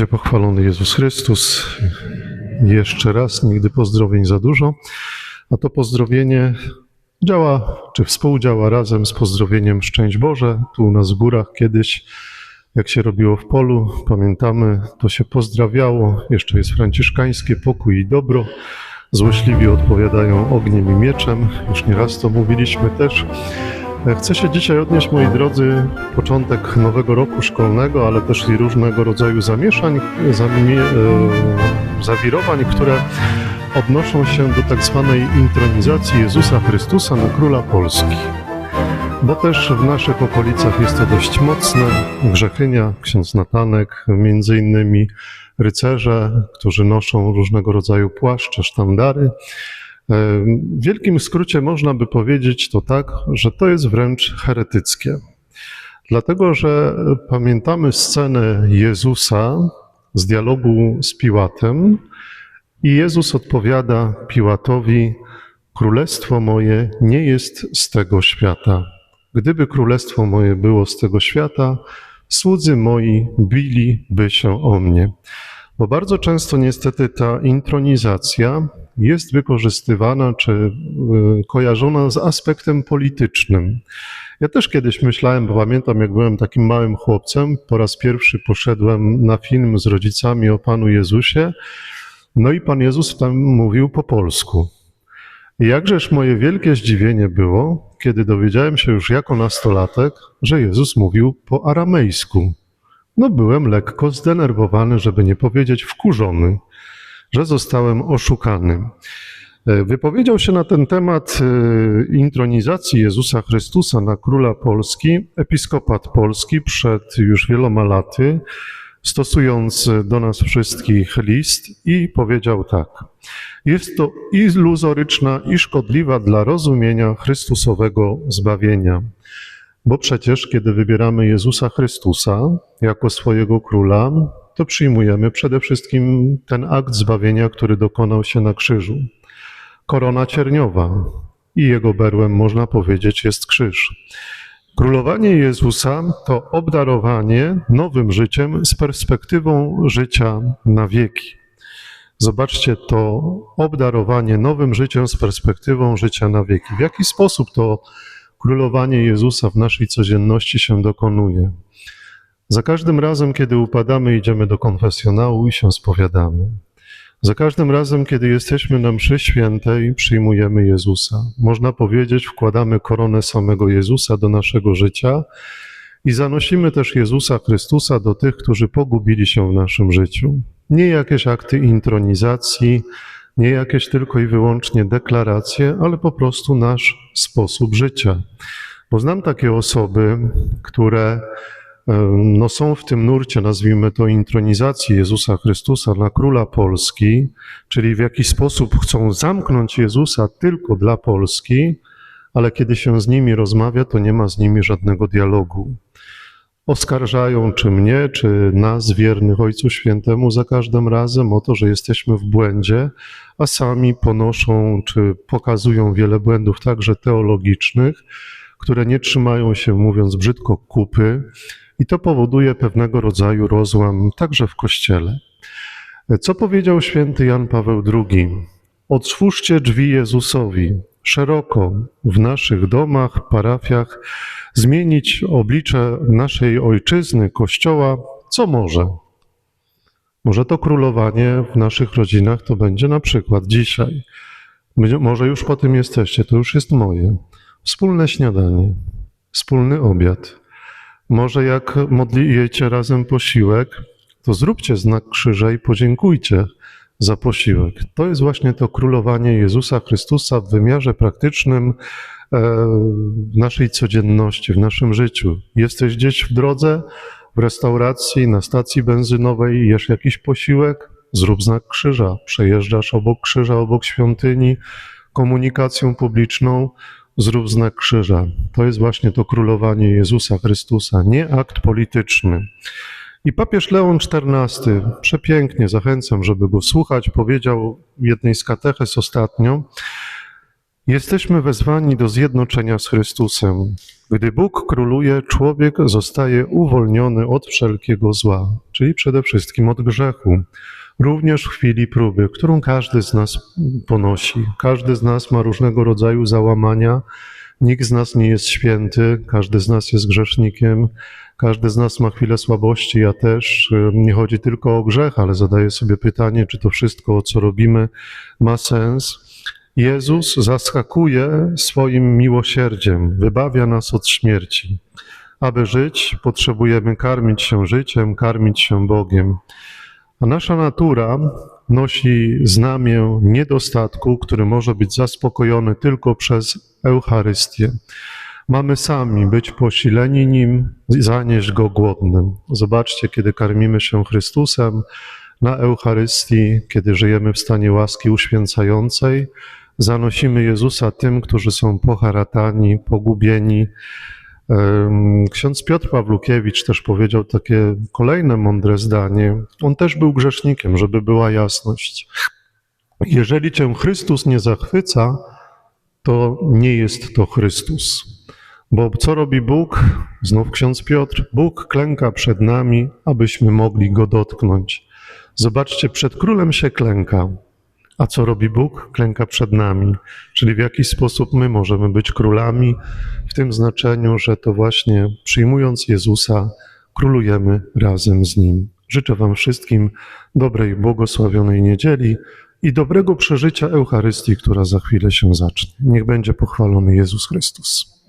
Będzie pochwalony Jezus Chrystus. Jeszcze raz, nigdy pozdrowień za dużo. A to pozdrowienie działa, czy współdziała razem z pozdrowieniem Szczęść Boże. Tu u nas w górach kiedyś, jak się robiło w polu, pamiętamy, to się pozdrawiało. Jeszcze jest franciszkańskie pokój i dobro. Złośliwi odpowiadają ogniem i mieczem. Już nieraz to mówiliśmy też. Chcę się dzisiaj odnieść, moi drodzy, początek nowego roku szkolnego, ale też i różnego rodzaju zamieszań, zamie, e, zawirowań, które odnoszą się do tak zwanej intronizacji Jezusa Chrystusa na Króla Polski. Bo też w naszych okolicach jest to dość mocne. Grzechynia, ksiądz Natanek, między innymi rycerze, którzy noszą różnego rodzaju płaszcze, sztandary. W wielkim skrócie można by powiedzieć to tak, że to jest wręcz heretyckie. Dlatego, że pamiętamy scenę Jezusa z dialogu z Piłatem i Jezus odpowiada Piłatowi: Królestwo moje nie jest z tego świata. Gdyby królestwo moje było z tego świata, słudzy moi biliby się o mnie. Bo bardzo często niestety ta intronizacja jest wykorzystywana czy y, kojarzona z aspektem politycznym. Ja też kiedyś myślałem, bo pamiętam, jak byłem takim małym chłopcem, po raz pierwszy poszedłem na film z rodzicami o Panu Jezusie, no i Pan Jezus tam mówił po polsku. Jakżeż moje wielkie zdziwienie było, kiedy dowiedziałem się już jako nastolatek, że Jezus mówił po aramejsku. No byłem lekko zdenerwowany, żeby nie powiedzieć wkurzony że zostałem oszukany. E, wypowiedział się na ten temat e, intronizacji Jezusa Chrystusa na króla Polski episkopat polski przed już wieloma laty, stosując do nas wszystkich list i powiedział tak. Jest to iluzoryczna i szkodliwa dla rozumienia Chrystusowego zbawienia. Bo przecież, kiedy wybieramy Jezusa Chrystusa jako swojego króla, to przyjmujemy przede wszystkim ten akt zbawienia, który dokonał się na krzyżu. Korona cierniowa i jego berłem, można powiedzieć, jest krzyż. Królowanie Jezusa to obdarowanie nowym życiem z perspektywą życia na wieki. Zobaczcie to obdarowanie nowym życiem z perspektywą życia na wieki. W jaki sposób to królowanie Jezusa w naszej codzienności się dokonuje? Za każdym razem, kiedy upadamy, idziemy do konfesjonału i się spowiadamy. Za każdym razem, kiedy jesteśmy na mszy świętej, przyjmujemy Jezusa. Można powiedzieć, wkładamy koronę samego Jezusa do naszego życia i zanosimy też Jezusa Chrystusa do tych, którzy pogubili się w naszym życiu. Nie jakieś akty intronizacji, nie jakieś tylko i wyłącznie deklaracje, ale po prostu nasz sposób życia. Bo znam takie osoby, które no są w tym nurcie, nazwijmy to, intronizacji Jezusa Chrystusa na króla Polski, czyli w jakiś sposób chcą zamknąć Jezusa tylko dla Polski, ale kiedy się z nimi rozmawia, to nie ma z nimi żadnego dialogu. Oskarżają czy mnie, czy nas, wiernych Ojcu Świętemu, za każdym razem o to, że jesteśmy w błędzie, a sami ponoszą czy pokazują wiele błędów, także teologicznych, które nie trzymają się, mówiąc brzydko, kupy, i to powoduje pewnego rodzaju rozłam także w Kościele. Co powiedział święty Jan Paweł II? Otwórzcie drzwi Jezusowi szeroko w naszych domach, parafiach, zmienić oblicze naszej ojczyzny, Kościoła, co może. Może to królowanie w naszych rodzinach to będzie na przykład dzisiaj. Może już po tym jesteście, to już jest moje. Wspólne śniadanie, wspólny obiad, może jak modlijecie razem posiłek, to zróbcie znak krzyża i podziękujcie za posiłek. To jest właśnie to królowanie Jezusa Chrystusa w wymiarze praktycznym e, w naszej codzienności, w naszym życiu. Jesteś gdzieś w drodze, w restauracji, na stacji benzynowej, jesz jakiś posiłek, zrób znak krzyża. Przejeżdżasz obok krzyża, obok świątyni, komunikacją publiczną, zrób znak krzyża. To jest właśnie to królowanie Jezusa Chrystusa, nie akt polityczny. I papież Leon XIV, przepięknie zachęcam, żeby go słuchać, powiedział w jednej z kateches ostatnio, Jesteśmy wezwani do zjednoczenia z Chrystusem. Gdy Bóg króluje, człowiek zostaje uwolniony od wszelkiego zła, czyli przede wszystkim od grzechu. Również w chwili próby, którą każdy z nas ponosi. Każdy z nas ma różnego rodzaju załamania. Nikt z nas nie jest święty, każdy z nas jest grzesznikiem, każdy z nas ma chwilę słabości, ja też. Nie chodzi tylko o grzech, ale zadaję sobie pytanie, czy to wszystko, co robimy, ma sens. Jezus zaskakuje swoim miłosierdziem, wybawia nas od śmierci. Aby żyć, potrzebujemy karmić się życiem, karmić się Bogiem. A nasza natura nosi znamię niedostatku, który może być zaspokojony tylko przez Eucharystię. Mamy sami być posileni nim, zanieść go głodnym. Zobaczcie, kiedy karmimy się Chrystusem na Eucharystii, kiedy żyjemy w stanie łaski uświęcającej, zanosimy Jezusa tym, którzy są poharatani, pogubieni. Ksiądz Piotr Pawlukiewicz też powiedział takie kolejne mądre zdanie. On też był grzesznikiem, żeby była jasność. Jeżeli cię Chrystus nie zachwyca, to nie jest to Chrystus. Bo co robi Bóg? Znów ksiądz Piotr. Bóg klęka przed nami, abyśmy mogli go dotknąć. Zobaczcie, przed królem się klęka. A co robi Bóg? Klęka przed nami. Czyli w jakiś sposób my możemy być królami, w tym znaczeniu, że to właśnie przyjmując Jezusa, królujemy razem z Nim. Życzę Wam wszystkim dobrej, błogosławionej niedzieli i dobrego przeżycia Eucharystii, która za chwilę się zacznie. Niech będzie pochwalony Jezus Chrystus.